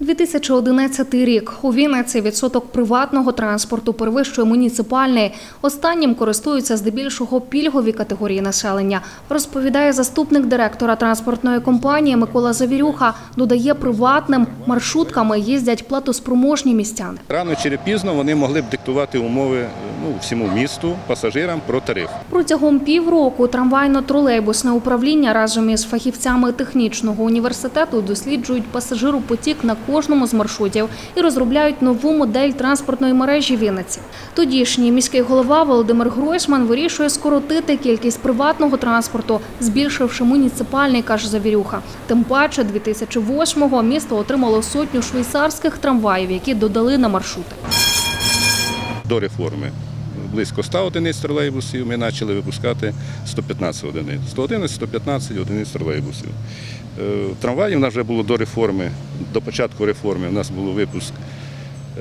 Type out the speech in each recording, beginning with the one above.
2011 рік. У Вінниці відсоток приватного транспорту перевищує муніципальний. Останнім користуються здебільшого пільгові категорії населення. Розповідає заступник директора транспортної компанії Микола Завірюха. Додає, приватним маршрутками їздять платоспроможні містяни. Рано чи пізно вони могли б диктувати умови ну, всьому місту, пасажирам про тариф. Протягом півроку трамвайно-тролейбусне управління разом із фахівцями технічного університету досліджують пасажиропотік на кожному з маршрутів і розробляють нову модель транспортної мережі Вінниці. Тодішній міський голова Володимир Гройсман вирішує скоротити кількість приватного транспорту, збільшивши муніципальний, каже Завірюха. Тим паче 2008-го місто отримало сотню швейцарських трамваїв, які додали на маршрути. До реформи близько 100 одиниць тролейбусів ми почали випускати 115 одиниць. 111, 115 одиниць тролейбусів. Е, Трамваїв у нас вже було до реформи, до початку реформи. У нас був випуск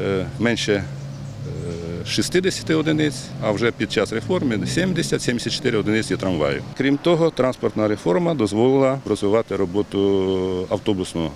е, менше е, 60 одиниць, а вже під час реформи 70-74 одиниці трамваїв. Крім того, транспортна реформа дозволила розвивати роботу автобусного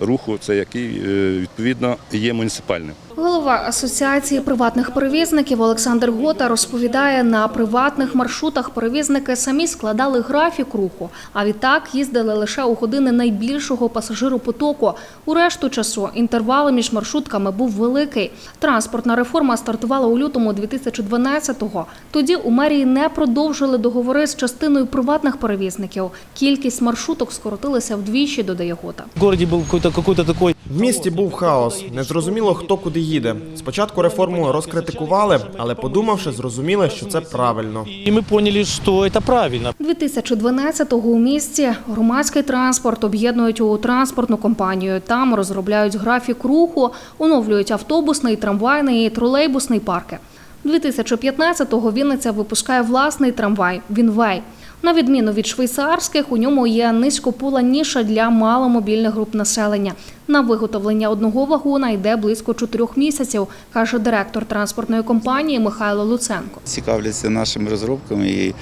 руху, це який е, відповідно є муніципальним. Голова асоціації приватних перевізників Олександр Гота розповідає, на приватних маршрутах перевізники самі складали графік руху, а відтак їздили лише у години найбільшого пасажиропотоку. У решту часу інтервали між маршрутками був великий. Транспортна реформа стартувала у лютому 2012-го. Тоді у мерії не продовжили договори з частиною приватних перевізників. Кількість маршруток скоротилася вдвічі, додає Гота. В городе был какой-то какой-то такой В місті був хаос. Незрозуміло, хто куди їде. Спочатку реформу розкритикували, але подумавши, зрозуміли, що це правильно. и мы поняли, что это правильно. 2012-го у місті громадський транспорт об'єднують у транспортну компанію. Там розробляють графік руху, оновлюють автобусний, трамвайний і тролейбусний парки. 2015-го Вінниця випускає власний трамвай Вінвей. На відміну від швейцарських, у ньому є низькопула ніша для маломобільних груп населення. На виготовлення одного вагона йде близько чотирьох місяців, каже директор транспортної компанії Михайло Луценко. цікавляться нашими розробками і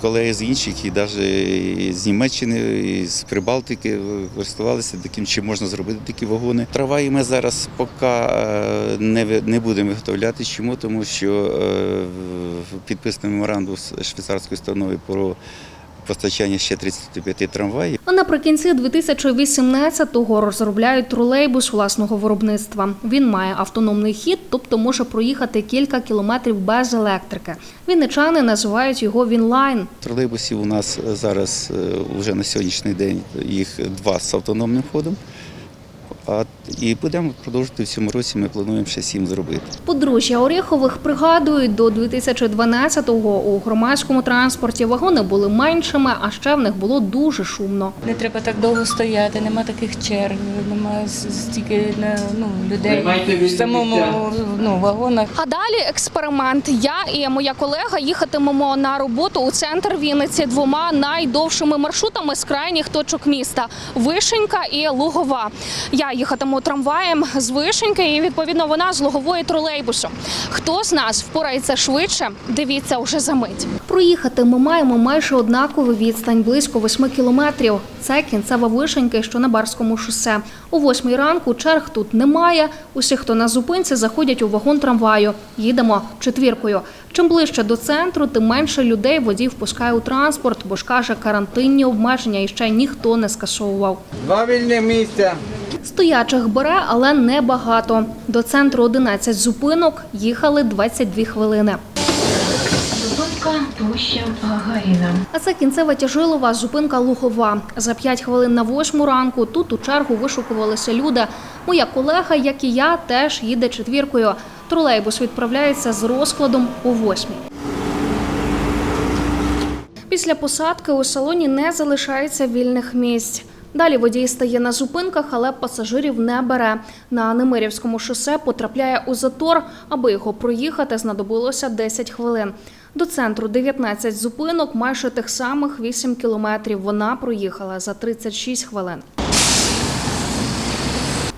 колеги з інших, і навіть з Німеччини, і з Прибалтики користувалися таким, чи можна зробити такі вагони. Трамваї ми зараз поки е, не, не будемо виготовляти. Чому? Тому що е, підписаний меморандум з швейцарською установою про постачання ще 35 трамваїв. А наприкінці 2018-го розробляють тролейбус власного виробництва. Він має автономний хід, тобто може проїхати кілька кілометрів без електрики. Вінничани називають його Вінлайн. Тролейбусів у нас зараз е, вже на сьогоднішній день їх два з автономним ходом. А, і будемо продовжувати в цьому році. Ми плануємо ще сім зробити. Подружжя Оріхових пригадують, до 2012-го у громадському транспорті вагони були меншими, а ще в них було дуже шумно. Не треба так довго стояти, нема таких черг, нема стільки ну, людей в самому ну, вагонах. А далі експеримент. Я і моя колега їхатимемо на роботу у центр Вінниці двома найдовшими маршрутами з крайніх точок міста Вишенька і Лугова. Я їхатиму трамваєм з Вишеньки, і відповідно вона з Лугової тролейбусу. Хто з нас впорається швидше? Дивіться уже за мить. Проїхати ми маємо майже однакову відстань близько 8 кілометрів. Це кінцева вишеньки, що на барському шосе. О восьмій ранку черг тут немає. Усі, хто на зупинці, заходять у вагон трамваю. Їдемо четвіркою. Чим ближче до центру, тим менше людей водій впускає у транспорт, бо ж каже, карантинні обмеження і ще ніхто не скасовував. Два вільні місця. Стоячих бере, але небагато. До центру 11 зупинок їхали 22 хвилини. Зупинка площа Гагаріна. А це кінцева тяжилова зупинка Лухова. За 5 хвилин на восьму ранку тут у чергу вишукувалися люди. Моя колега, як і я, теж їде четвіркою. Тролейбус відправляється з розкладом о восьмій. Після посадки у салоні не залишається вільних місць. Далі водій стає на зупинках, але пасажирів не бере. На Немирівському шосе потрапляє у затор. Аби його проїхати, знадобилося 10 хвилин. До центру 19 зупинок, майже тих самих 8 кілометрів. Вона проїхала за 36 хвилин.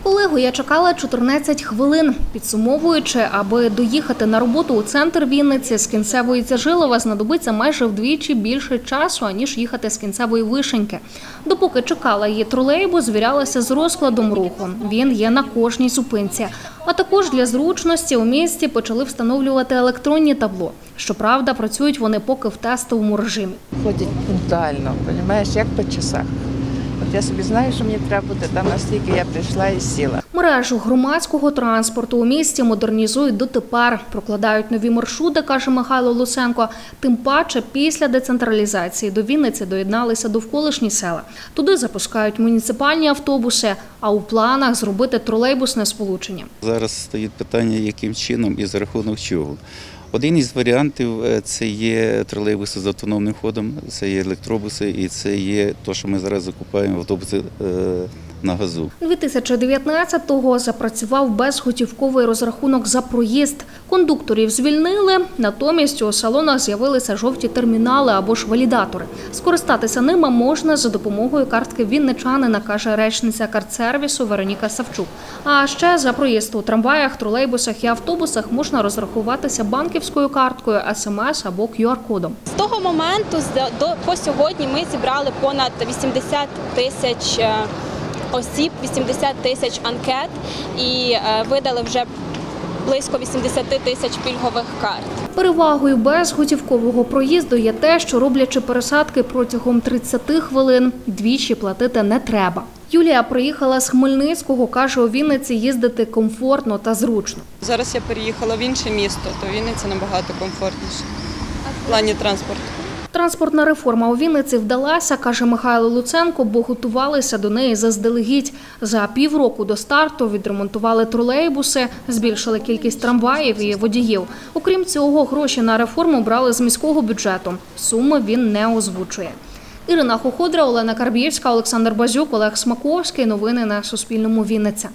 Колегу я чекала 14 хвилин. Підсумовуючи, аби доїхати на роботу у центр Вінниці з кінцевої Тяжилова знадобиться майже вдвічі більше часу, аніж їхати з кінцевої вишеньки. Допоки чекала її тролейбус, звірялася з розкладом руху. Він є на кожній зупинці. А також для зручності у місті почали встановлювати електронні табло. Щоправда, працюють вони поки в тестовому режимі. ходять пунктуально, розумієш, як по часах. От я собі знаю, що мені треба бути там настільки я прийшла і сіла. Мережу громадського транспорту у місті модернізують дотепер, прокладають нові маршрути, каже Михайло Луценко. Тим паче після децентралізації до Вінниці доєдналися довколишні села. Туди запускають муніципальні автобуси, а у планах зробити тролейбусне сполучення. Зараз стоїть питання, яким чином і за рахунок чого. Один із варіантів е, це є тролейбуси з автономним ходом, це є електробуси і це є те, що ми зараз закупаємо автобуси е, на газу. 2019-го запрацював безготівковий розрахунок за проїзд. Кондукторів звільнили, натомість у салонах з'явилися жовті термінали або ж валідатори. Скористатися ними можна за допомогою картки вінничанина, каже речниця картсервісу Вероніка Савчук. А ще за проїзд у трамваях, тролейбусах і автобусах можна розрахуватися банківською карткою, смс або QR-кодом. З того моменту до по сьогодні ми зібрали понад 80 тисяч е, осіб, 80 тисяч анкет і е, видали вже близько 80 тисяч пільгових карт. Перевагою безготівкового проїзду є те, що роблячи пересадки протягом 30 хвилин, двічі платити не треба. Юлія приїхала з Хмельницького, каже, у Вінниці їздити комфортно та зручно. Зараз я переїхала в інше місто, то Вінниця набагато комфортніше в плані транспорту. Транспортна реформа у Вінниці вдалася, каже Михайло Луценко, бо готувалися до неї заздалегідь. За півроку до старту відремонтували тролейбуси, збільшили кількість трамваїв і водіїв. Окрім цього, гроші на реформу брали з міського бюджету. Суми він не озвучує. Ірина Хоходра, Олена Карбіївська, Олександр Базюк, Олег Смаковський. Новини на Суспільному. Вінниця.